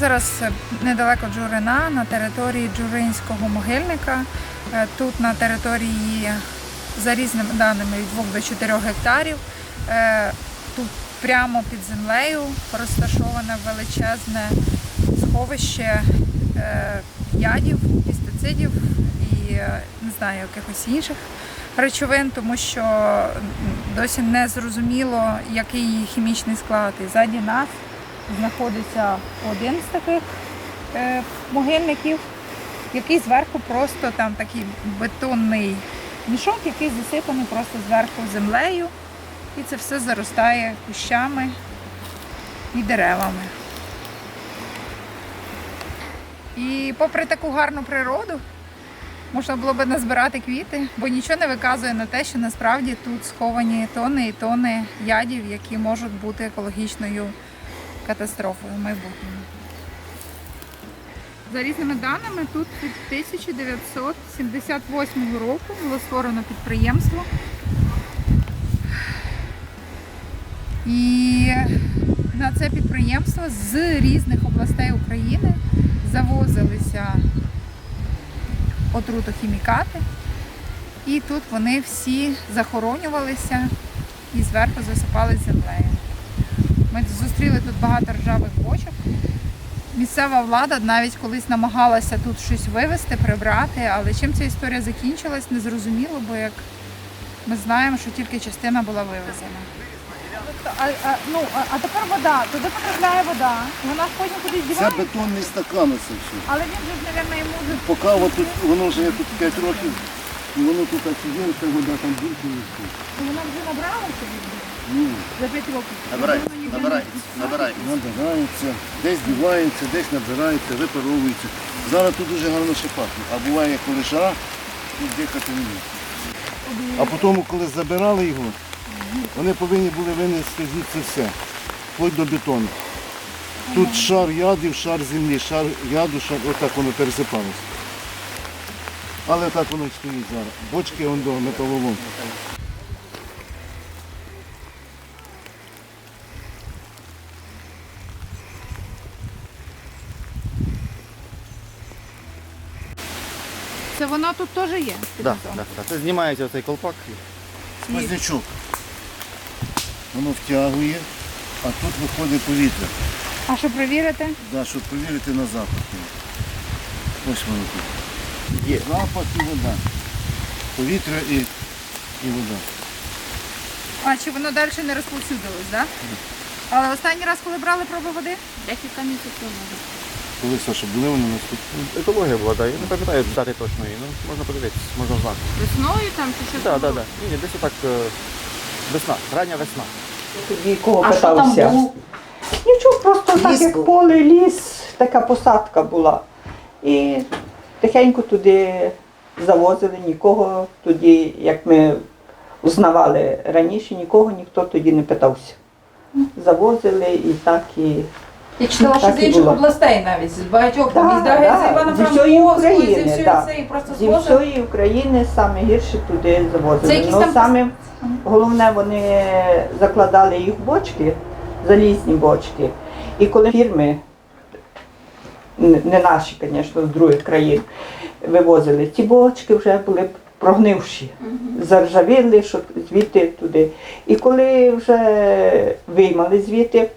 Зараз е, недалеко Джурина на території Джуринського могильника. Е, Тут на території за різними даними від 2 до 4 гектарів. Е, Тут прямо під землею розташоване величезне сховище ядів, пестицидів і не знаю, якихось інших речовин, тому що досі не зрозуміло, який її хімічний склад. І ззаді нас знаходиться один з таких е, могильників, який зверху просто там такий бетонний мішок, який засипаний просто зверху землею. І це все заростає кущами і деревами. І попри таку гарну природу, можна було би назбирати квіти, бо нічого не виказує на те, що насправді тут сховані тони і тони ядів, які можуть бути екологічною катастрофою в майбутньому. За різними даними, тут від 1978 року було створено підприємство. І на це підприємство з різних областей України завозилися отрутохімікати. І тут вони всі захоронювалися і зверху засипали землею. Ми зустріли тут багато ржавих бочок. Місцева влада навіть колись намагалася тут щось вивезти, прибрати, але чим ця історія закінчилась, незрозуміло, бо як ми знаємо, що тільки частина була вивезена. А, а, ну, а, а тепер вода, туди потрапляє вода, вона потім кудись Це дівається, бетонний стакан оце все. але він же, ж, мабуть, йому вже Поки от тут, воно вже є тут 5 років, і воно тут офігенно, та вода там більше і все. вона вже набралася Ну, за 5 років. Воно не набирається, набирається. набирається, десь дівається, десь набирається, випаровується. Зараз тут дуже гарно ще пахне. А буває, коли жара, тут дихати не можна. А потім, коли забирали його, вони повинні були винести звідси все, вплоть до бетону. Тут шар ядів, шар землі, шар яду, шар, отак воно пересипалося. Але так воно стоїть зараз. Бочки он до металолом. Це воно тут теж є? під Да, низом? да, да. Це знімається оцей колпак. Сквознячок. Воно втягує, а тут виходить повітря. А що перевірити? Да, щоб повірити на запах. Ось воно тут. Є. Запах і вода. Повітря і, і вода. А чи воно далі не розповсюдилось, так? Да? Але останній раз, коли брали проби води? Декілька місяців тому. Коли Саша були вони у нас? Екологія була, да. Я не пам'ятаю дати точної. Ну, можна подивитися, можна знати. Весною там чи що? Так, так, так. Ні, ні, десь отак е, весна, рання весна. Тоді кого А що там питався? було? Нічого, просто так як був. поле, ліс, така посадка була. І тихенько туди завозили, нікого тоді, як ми узнавали раніше, нікого ніхто тоді не питався. Завозили і так і. Я читала, що з інших областей навіть, з багатьох Да, Дагеці, да, Івана зі всієї Франковського, України, зі всього да. і просто Зі всієї України саме гірше туди Це завозили. якісь Ну, там- саме головне, вони закладали їх в бочки, залізні бочки. І коли фірми, н- не наші, звісно, з других країн, вивозили, ці бочки вже були прогнивші, заржавіли, що звідти туди. І коли вже виймали звідти,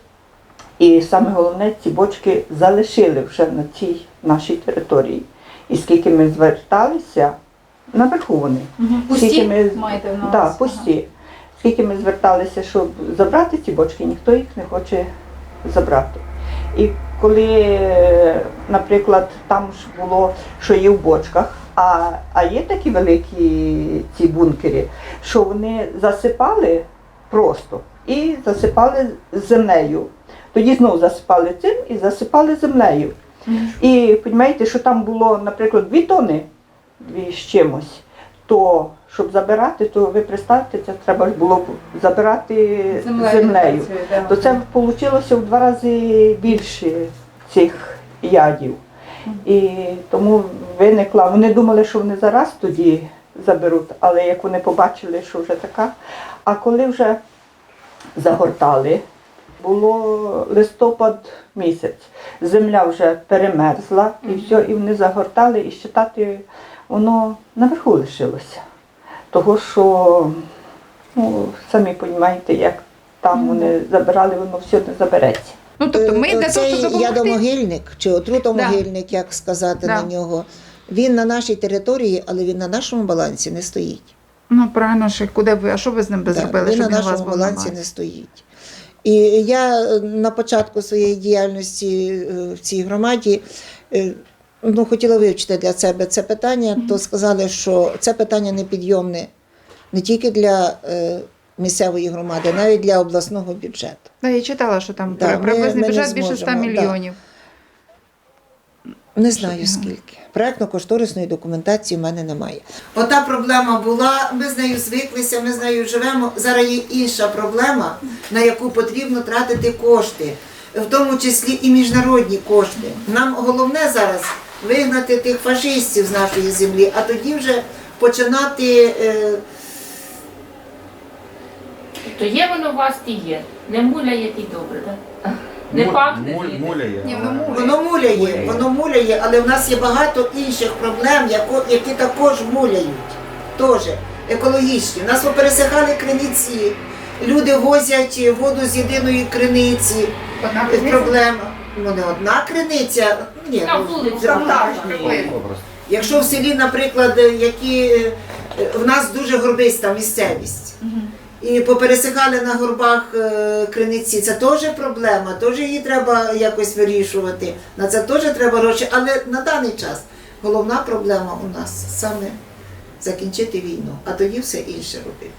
і саме головне, ці бочки залишили вже на цій нашій території. І скільки ми зверталися, наверху вони. Пусті Скільки ми, маєте на да, увазі? пусті. Скільки ми зверталися, щоб забрати ці бочки, ніхто їх не хоче забрати. І коли, наприклад, там ж було, що є в бочках, а, а є такі великі ці бункери, що вони засипали просто і засипали землею. Тоді знову засипали цим і засипали землею. І розумієте, що там було, наприклад, дві тони дві з чимось, то щоб забирати, то ви представте, це треба ж було б забирати Землею землею. То це вийшло в два рази більше цих ядів. І тому виникла, вони думали, що вони зараз тоді заберуть, але як вони побачили, що вже така, а коли вже загортали Було листопад місяць. Земля вже перемерзла і все, і вони загортали, і щитати воно наверху лишилося. Того, що, ну, самі розумієте, як там вони забирали, воно все не забереться. Ну тобто ми Е, для того, Цей щоб допомогти. ядомогильник чи отрутомогильник, як сказати Да. на нього, він на нашій території, але він на нашому балансі не стоїть. Ну правильно, що куди ви, а що ви з ним би Да, зробили, він щоб на нашому балансі не стоїть. І я е, на початку своєї діяльності е, в цій громаді е, ну, хотіла вивчити для себе це питання, то сказали, що це питання непідйомне не тільки для місцевої громади, навіть для обласного бюджету. Да, я читала, що там Да, приблизний ми бюджет більше 100 мільйонів. да. Не знаю Щоб- скільки. Проектно-кошторисної документації в мене немає. Ота проблема була, ми з нею звиклися, ми з нею живемо. Зараз є інша проблема, на яку потрібно тратити кошти, в тому числі і міжнародні кошти. Нам головне зараз вигнати тих фашистів з нашої землі, а тоді вже починати. е, То є воно у вас і є. Не муляє і добре, так? Не пахне. звідти. Ні, муляє. Воно муляє, воно муляє, але в нас є багато інших проблем, яко- які також муляють. Теж екологічні. У нас попересихали криниці, люди возять воду з єдиної криниці. Одна Е, Проблема. Ну не одна криниця. Ні, На ну, вулиці. ні. Якщо в селі, наприклад, які е, в нас дуже горбиста місцевість. І попересихали на горбах е, криниці, це теж проблема, теж її треба якось вирішувати. На це теж треба гроші. Але на даний час головна проблема у нас саме закінчити війну, а тоді все інше робити.